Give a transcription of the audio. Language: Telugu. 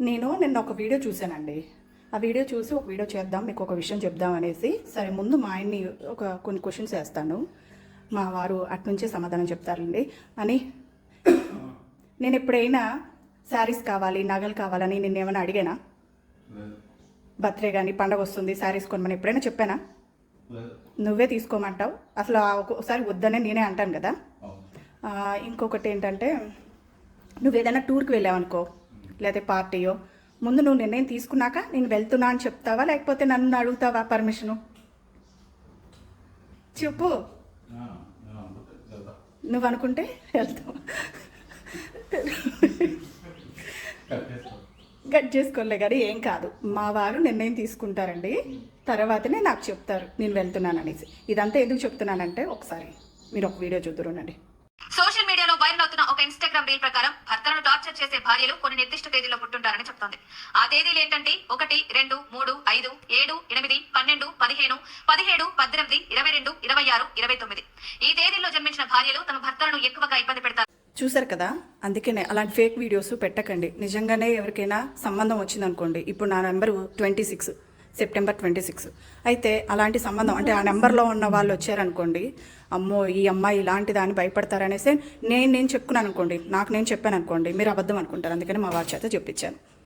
నేను నిన్న ఒక వీడియో చూశానండి. ఆ వీడియో చూసి ఒక వీడియో చేద్దాం మీకు ఒక విషయం చెప్దాం అనేసి. సరే ముందు మా ఆయన్ని ఒక కొన్ని క్వశ్చన్స్ వేస్తాను మా వారు అట్నుంచే సమాధానం చెప్తారండి. అని నేను ఎప్పుడైనా శారీస్ కావాలి నగలు కావాలని నిన్న ఏమైనా అడిగానా? బర్త్డే కానీ పండగ వస్తుంది శారీస్ కొనమని ఎప్పుడైనా చెప్పానా? నువ్వే తీసుకోమంటావు. అసలు ఆ ఒక్కొక్కసారి వద్దనే నేనే అంటాను కదా. ఇంకొకటి ఏంటంటే నువ్వు ఏదైనా టూర్కి వెళ్ళావనుకో లేదా పార్టీయో? ముందు నువ్వు నిర్ణయం తీసుకున్నాక నేను వెళ్తున్నా అని చెప్తావా? లేకపోతే నన్ను అడుగుతావా పర్మిషను? చెప్పు. నువ్వు అనుకుంటే వెళ్తావు. కట్ గట్ చేసుకోలే కానీ ఏం కాదు. మా వారు నిర్ణయం తీసుకుంటారండి. తర్వాతనే నాకు చెప్తారు. నేను వెళ్తున్నాను అనేసి. ఇదంతా ఎందుకు చెప్తున్నానంటే ఒకసారి మీరు ఒక వీడియో చూద్దురునండి ఇన్స్టాగ్రామ్ రీల్ ప్రకారం భర్తలను టార్చర్ చేసే భార్యలు కొన్ని నిర్దిష్ట తేదీలో పుట్టుంటారని చెప్తోంది. ఆ తేదీలు ఏంటంటే ఒకటి రెండు మూడు ఐదు ఏడు ఎనిమిది పన్నెండు పదిహేను పదిహేడు పద్దెనిమిది ఇరవై రెండు ఇరవై ఆరు ఇరవై తొమ్మిది. ఈ తేదీల్లో జన్మించిన భార్యలు తమ భర్తలను ఎక్కువగా ఇబ్బంది పెడతారు. చూసారు కదా? అందుకనే అలాంటి ఫేక్ వీడియోస్ పెట్టకండి. నిజంగానే ఎవరికైనా సంబంధం వచ్చిందనుకోండి. ఇప్పుడు నా number twenty six. September twenty six. అయితే అలాంటి సంబంధం అంటే ఆ నెంబర్లో ఉన్న వాళ్ళు వచ్చారనుకోండి అమ్మో ఈ అమ్మాయి ఇలాంటి దాన్ని భయపడతారనేసి నేను నేను చెప్పుకున్నాను అనుకోండి నాకు నేను చెప్పాను అనుకోండి మీరు అబద్ధం అనుకుంటారు అందుకని మా వారి చేత చెప్పించాను.